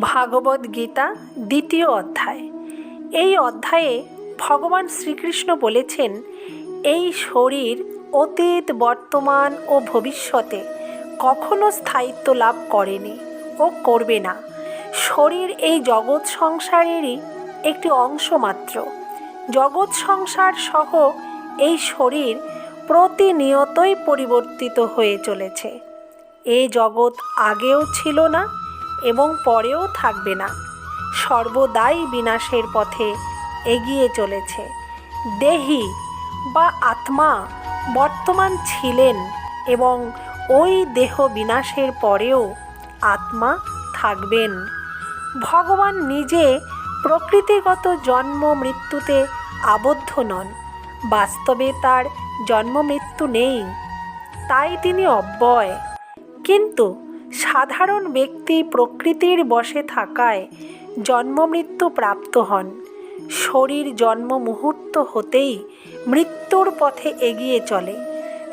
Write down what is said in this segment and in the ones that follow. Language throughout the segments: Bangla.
ভাগবত গীতা দ্বিতীয় অধ্যায়। এই অধ্যায়ে ভগবান শ্রীকৃষ্ণ বলেছেন, এই শরীর অতীত, বর্তমান ও ভবিষ্যতে কখনো স্থায়িত্ব লাভ করেনি ও করবে না। শরীর এই জগৎ সংসারেরই একটি অংশ মাত্র। জগৎ সংসার সহ এই শরীর প্রতিনিয়তই পরিবর্তিত হয়ে চলেছে। এই জগৎ আগেও ছিল না এবং পরেও থাকবে না। সর্বদাই বিনাশের পথে এগিয়ে চলেছে। দেহি বা আত্মা বর্তমান ছিলেন এবং ওই দেহ বিনাশের পরেও আত্মা থাকবেন। ভগবান নিজে প্রকৃতিগত জন্ম মৃত্যুতে আবদ্ধ নন। বাস্তবে তার জন্ম মৃত্যু নেই। তাই তিনি অব্যয়। কিন্তু সাধারণ ব্যক্তি প্রকৃতির বশে থাকায় জন্মমৃত্যু প্রাপ্ত হন। শরীর জন্ম মুহূর্ত হতেই মৃত্যুর পথে এগিয়ে চলে।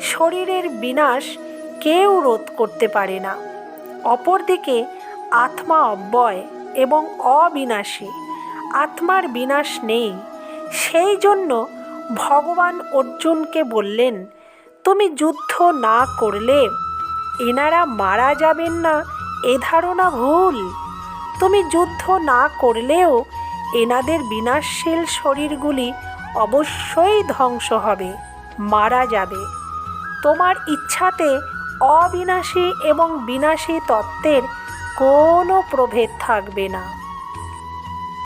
শরীরের বিনাশ কেউ রোধ করতে পারে না। অপরদিকে আত্মা অব্যয় এবং অবিনাশী। আত্মার বিনাশ নেই। সেই জন্য ভগবান অর্জুনকে বললেন, তুমি যুদ্ধ না করলে এনারা মারা যাবেন না, এ ধারণা ভুল। তুমি যুদ্ধ না করলেও এনাদের বিনাশশীল শরীরগুলি অবশ্যই ধ্বংস হবে, মারা যাবে। তোমার ইচ্ছাতে অবিনাশী এবং বিনাশী তত্ত্বের কোনো প্রভেদ থাকবে না।